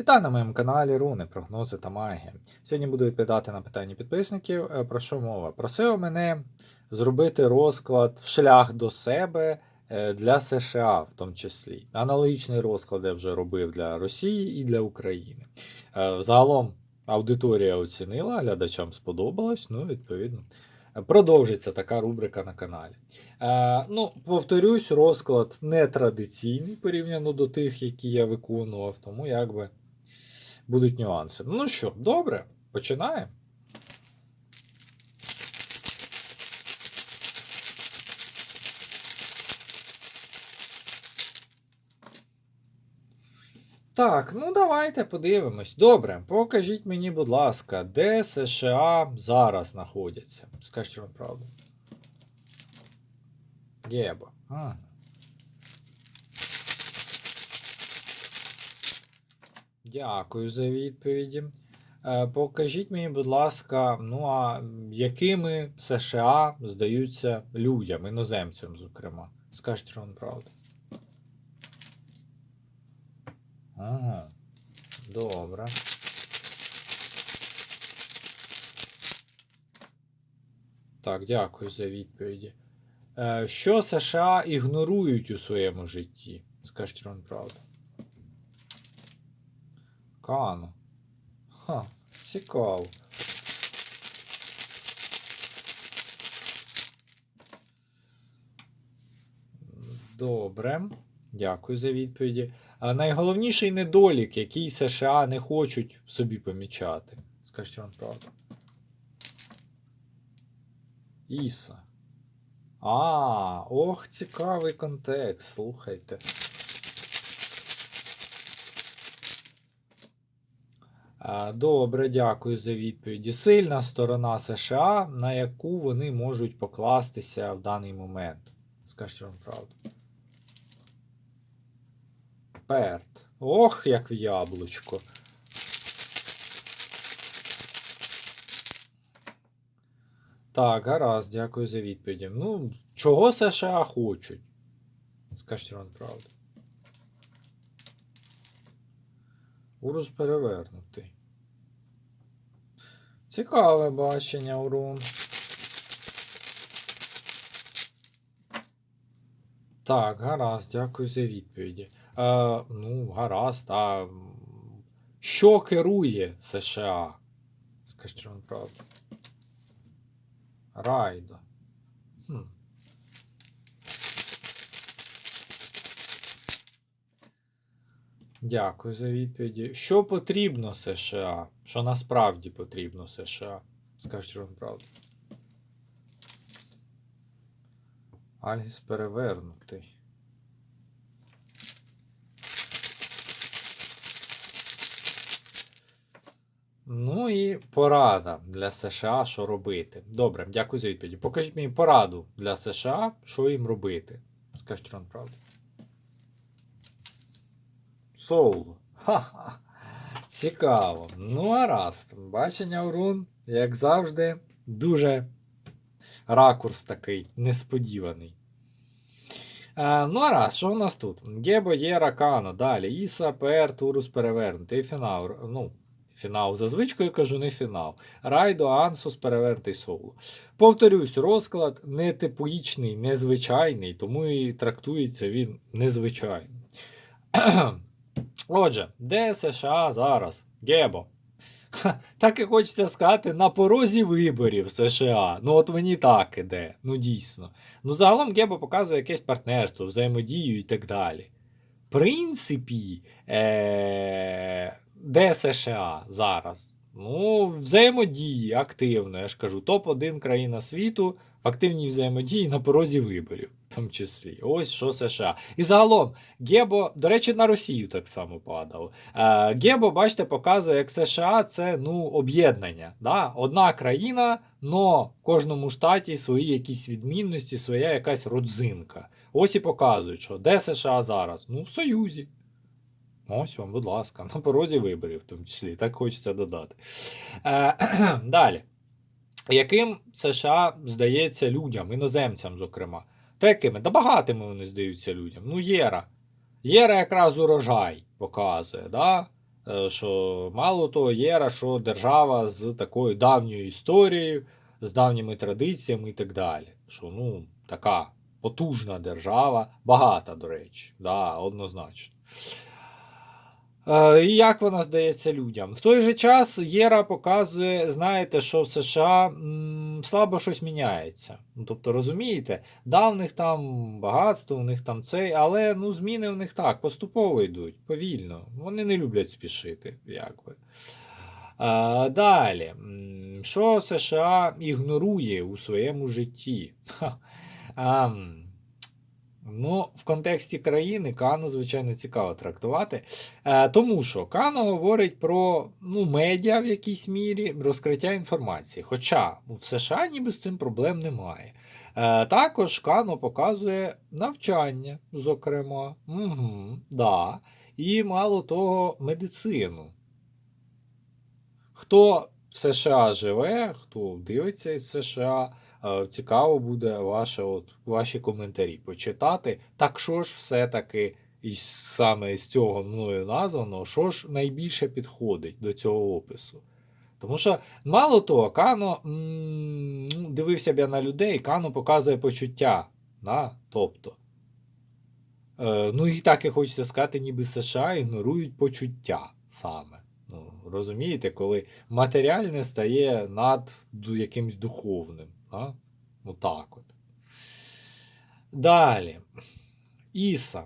Вітаю на моєму каналі Руни, прогнози та магія. Сьогодні буду відповідати на питання підписників. Е, Про що мова? Просив мене зробити розклад шлях до себе е, для США, в тому числі. Аналогічний розклад я вже робив для Росії і для України. Е, Загалом аудиторія оцінила, глядачам сподобалось, ну, відповідно. Продовжиться така рубрика на каналі. Е, ну, повторюсь, розклад не традиційний порівняно до тих, які я виконував, тому якби будуть нюанси. Ну що, добре, починаємо. Так, ну давайте подивимось. Добре, покажіть мені, будь ласка, де США зараз знаходяться. Скажіть вам правду. Гебо. Ага. Дякую за відповіді. Е, Покажіть мені, будь ласка, ну а якими США здаються людям, іноземцям, зокрема? Скажіть вам правду. Ага. Добре. Так, дякую за відповіді. Е, Що США ігнорують у своєму житті? Скажіть вам правду. Кано. Ха, цікаво. Добре. Дякую за відповіді. А найголовніший недолік, який США не хочуть собі помічати. Скажіть вам правду. Іса. А, ох, цікавий контекст. Слухайте. Добре, дякую за відповіді. Сильна сторона США, на яку вони можуть покластися в даний момент. Скажіть вам правду. Перт. Ох, як в яблучко. Так, гаразд, дякую за відповіді. Ну, чого США хочуть? Скажіть вам правду. Урус перевернутий. Цікаве бачення, Урун. Так, гаразд, дякую за відповіді. Е, ну, гаразд, а що керує США? Скажіть вам правду. Райдо. Хм. Дякую за відповіді. Що потрібно США? Що насправді потрібно США? Скажіть вам правду. Альгіс перевернутий. Ну і порада для США, що робити. Добре, дякую за відповіді. Покажіть мені пораду для США, що їм робити. Скажіть вам правду. Соул. Ха-ха. Цікаво. Ну, гаразд. Бачення Урун, як завжди, дуже ракурс такий несподіваний. Е, ну, а раз, що у нас тут? Гебо, Єра, Кано, далі. Іса, ПР, Турус перевернутий. Фінал. Ну, фінал за звичкою кажу, не фінал. Райдо, Ансус, перевернутий соло. Повторюсь, розклад не типоїчний, незвичайний, тому і трактується він незвичайно. Отже, де США зараз? Гебо. Ха, Так і хочеться сказати, на порозі виборів США. Ну, от мені так іде. Ну, дійсно. Ну, загалом Гебо показує якесь партнерство, взаємодію і так далі. В принципі, е- де США зараз? Ну, взаємодії активно, я ж кажу, топ-1 країна світу активній взаємодії на порозі виборів, в тому числі. Ось що США. І загалом, Гебо, до речі, на Росію так само падав. Е, Гебо, бачите, показує, як США це ну, об'єднання. Да? Одна країна, но в кожному штаті свої якісь відмінності, своя якась родзинка. Ось і показують, що де США зараз? Ну, в Союзі. Ось вам, будь ласка, на порозі виборів, в тому числі, так хочеться додати. Е, далі. Яким США здається людям, іноземцям, зокрема? Та якими? Да багатими вони здаються людям. Ну, Єра. Єра якраз урожай показує, да? Е, Що мало того, єра, що держава з такою давньою історією, з давніми традиціями і так далі. Що ну, така потужна держава, багата, до речі, да, однозначно. Е, І як вона здається людям? В той же час Єра показує, знаєте, що в США м, слабо щось міняється. Ну, тобто, розумієте, да, в них там багатство, у них там цей, але ну, зміни в них так, поступово йдуть, повільно. Вони не люблять спішити, якби. Е, далі, що США ігнорує у своєму житті? Ха. Ну, в контексті країни Кано, звичайно, цікаво трактувати. Е, тому що Кано говорить про ну, медіа в якійсь мірі, розкриття інформації. Хоча в США ніби з цим проблем немає. Е, також Кано показує навчання, зокрема. Угу, да. І мало того, медицину. Хто в США живе, хто дивиться із США, цікаво буде ваше, от, ваші коментарі почитати. Так що ж все-таки із, саме з цього мною названо, що ж найбільше підходить до цього опису? Тому що, мало того, Кано м, ну, дивився б я на людей, Кано показує почуття. Да? Тобто, е, ну і так і хочеться сказати, ніби США ігнорують почуття саме. Ну, розумієте, коли матеріальне стає над якимсь духовним. Да? Ну так от. Далі. Іса.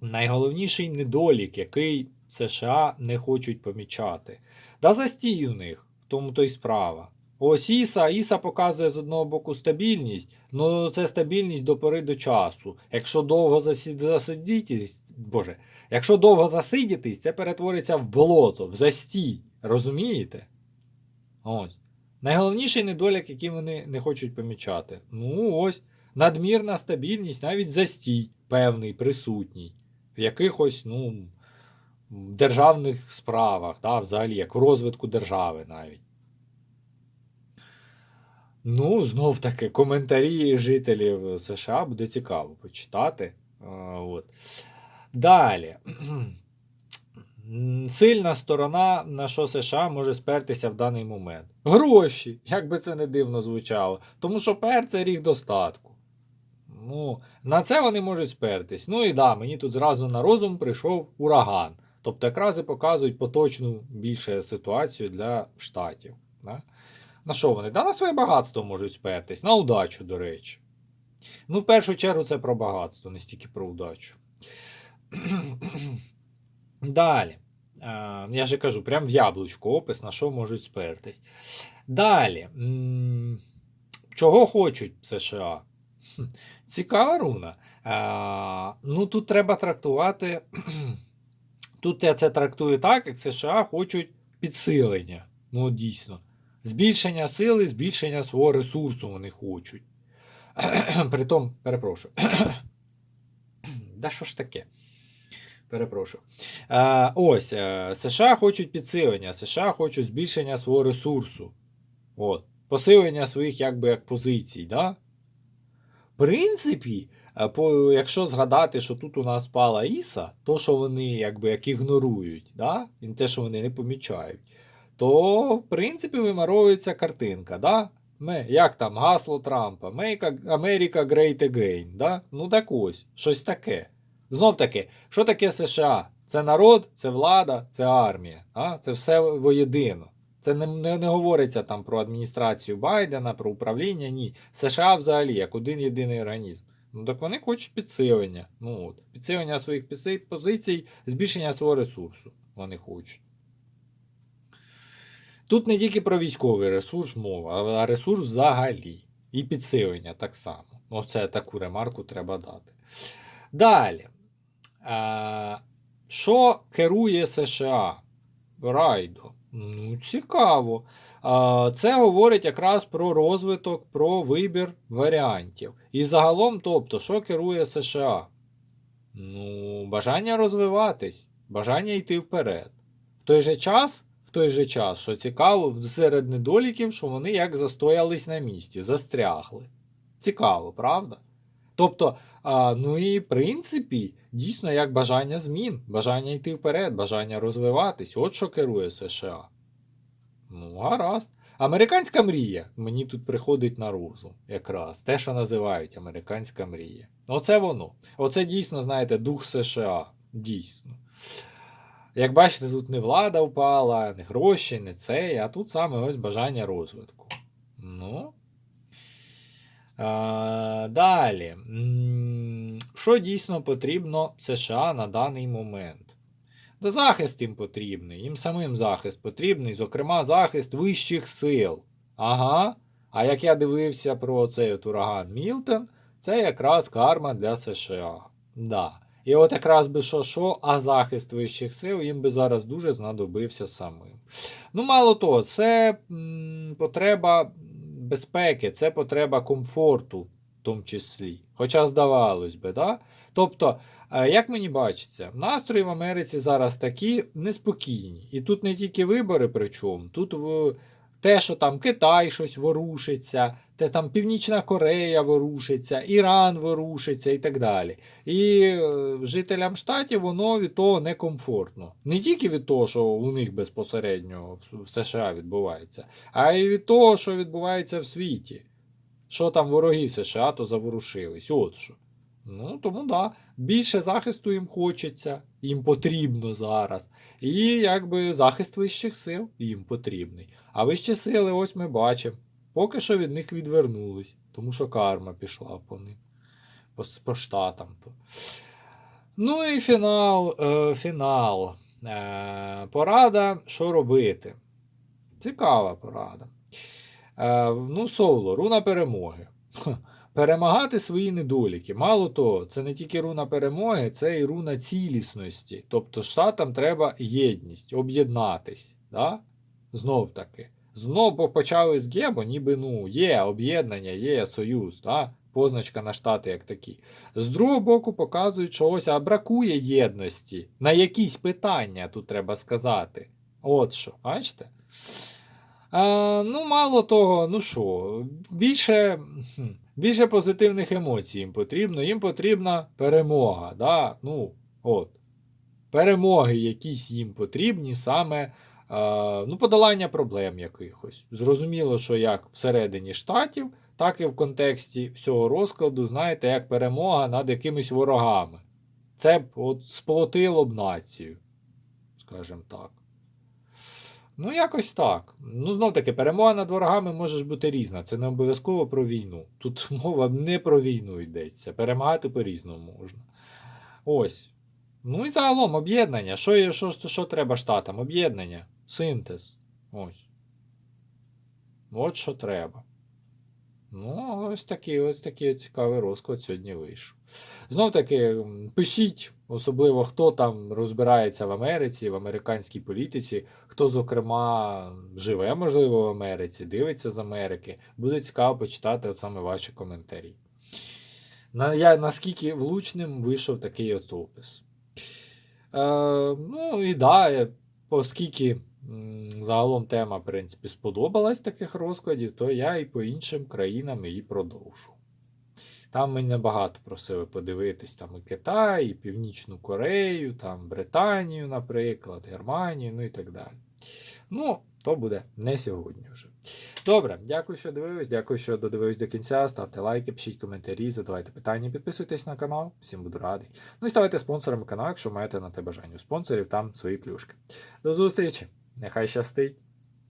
Найголовніший недолік, який США не хочуть помічати. Да застій у них, в тому то й справа. Ось Іса, Іса показує з одного боку стабільність, ну це стабільність до пори до часу. Якщо довго засидітись, боже, якщо довго засидітись, це перетвориться в болото, в застій. Розумієте? Ось. Найголовніший недолік, який вони не хочуть помічати. Ну, ось надмірна стабільність, навіть застій певний, присутній. В якихось, ну, державних справах, да, взагалі, як в розвитку держави навіть. Ну, знов таки, коментарі жителів США буде цікаво почитати. От. Далі. Сильна сторона, на що США може спертися в даний момент. Гроші, як би це не дивно звучало. Тому що пер це ріг достатку. Ну, на це вони можуть спертись. Ну і да, мені тут зразу на розум прийшов ураган. Тобто якраз і показують поточну більше ситуацію для штатів. Да? На що вони? Да на своє багатство можуть спертись, на удачу, до речі. Ну, в першу чергу, це про багатство, не стільки про удачу. Далі. Я же кажу, прям в яблучко опис, на що можуть спертись. Далі. Чого хочуть США? Цікава руна. Ну, тут треба трактувати. Тут я це трактую так, як США хочуть підсилення. Ну, дійсно. Збільшення сили, збільшення свого ресурсу вони хочуть. Притом, перепрошую. да що ж таке? Перепрошую. Е, ось, е, США хочуть підсилення, США хочуть збільшення свого ресурсу. От. Посилення своїх якби як позицій. Да? В принципі, е, по, якщо згадати, що тут у нас пала Іса, то, що вони якби як ігнорують, да? і те, що вони не помічають, то, в принципі, вимаровується картинка. Да? Ми, як там гасло Трампа? Make America Great Again. Да? Ну так ось, щось таке. Знов таки, що таке США? Це народ, це влада, це армія. А? Це все воєдино. Це не, не, не говориться там про адміністрацію Байдена, про управління. Ні. США взагалі як один єдиний організм. Ну так вони хочуть підсилення. Ну, от. Підсилення своїх позицій, збільшення свого ресурсу. Вони хочуть. Тут не тільки про військовий ресурс мова, а ресурс взагалі. І підсилення так само. Оце таку ремарку треба дати. Далі. Е, що керує США? Райдо. Ну, цікаво. Е, це говорить якраз про розвиток, про вибір варіантів. І загалом, тобто, що керує США? Ну, бажання розвиватись, бажання йти вперед. В той же час, в той же час, що цікаво, серед недоліків, що вони як застоялись на місці, застрягли. Цікаво, правда? Тобто, А, ну і в принципі, дійсно як бажання змін, бажання йти вперед, бажання розвиватись. От що керує США. Ну, гаразд. Американська мрія. Мені тут приходить на розум, якраз те, що називають американська мрія. Оце воно. Оце дійсно, знаєте, дух США. Дійсно. Як бачите, тут не влада впала, не гроші, не це, а тут саме ось бажання розвитку. Ну. Далі. Що дійсно потрібно США на даний момент? Та захист їм потрібний, їм самим захист потрібний, зокрема, захист вищих сил. Ага. А як я дивився про цей от ураган Мілтон, це якраз карма для США. Да. І от якраз би що що, а захист вищих сил їм би зараз дуже знадобився самим. Ну, мало того, це м, потреба безпеки, це потреба комфорту, в тому числі. Хоча здавалось би, да? Тобто, е, як мені бачиться, настрої в Америці зараз такі неспокійні. І тут не тільки вибори, причому, тут в те, що там Китай щось ворушиться, те там Північна Корея ворушиться, Іран ворушиться і так далі. І е, жителям штатів воно від того некомфортно. Не тільки від того, що у них безпосередньо в- США відбувається, а й від того, що відбувається в світі. Що там вороги США, то заворушились. От що. Ну, тому да, більше захисту їм хочеться, їм потрібно зараз. І якби захист вищих сил їм потрібний. А вищі сили, ось ми бачимо, поки що від них відвернулись, тому що карма пішла по ним, по, по штатам. То. Ну і фінал. Е, фінал. Е, порада, що робити. Цікава порада. Е, ну, соло, руна перемоги. Перемагати свої недоліки. Мало того, це не тільки руна перемоги, це і руна цілісності. Тобто штатам треба єдність, об'єднатись. Да? Знов таки. Знов почали з Гебо, ніби ну, є об'єднання, є союз, да? позначка на штати як такі. З другого боку, показують, що ось а бракує єдності. На якісь питання тут треба сказати. От що, бачите? А, ну, мало того, ну що, більше, більше позитивних емоцій їм потрібно. Їм потрібна перемога. Да? Ну, от. Перемоги якісь їм потрібні саме а, ну, подолання проблем якихось. Зрозуміло, що як всередині штатів, так і в контексті всього розкладу, знаєте, як перемога над якимись ворогами. Це б от сплотило б націю, скажімо так. Ну, якось так. Ну, знов таки, перемога над ворогами може бути різна. Це не обов'язково про війну. Тут мова не про війну йдеться. Перемагати по-різному можна. Ось. Ну і загалом об'єднання. Що, що, що треба штатам? Об'єднання, синтез. Ось. От що треба. Ну, ось такий, ось такий цікавий розклад сьогодні вийшов. Знов таки, пишіть, особливо хто там розбирається в Америці, в американській політиці, хто, зокрема, живе, можливо, в Америці, дивиться з Америки. Буде цікаво почитати от саме ваші коментарі. На, я, наскільки влучним вийшов такий от опис. Е, ну і да, оскільки загалом тема, в принципі, сподобалась таких розкладів, то я і по іншим країнам її продовжу. Там мене багато просили подивитись там і Китай, і Північну Корею, там Британію, наприклад, Германію, ну і так далі. Ну, то буде не сьогодні вже. Добре, дякую, що дивились, дякую, що додивились до кінця. Ставте лайки, пишіть коментарі, задавайте питання, підписуйтесь на канал, всім буду радий. Ну і ставайте спонсорами каналу, якщо маєте на те бажання. У спонсорів там свої плюшки. До зустрічі! Нехай щастить!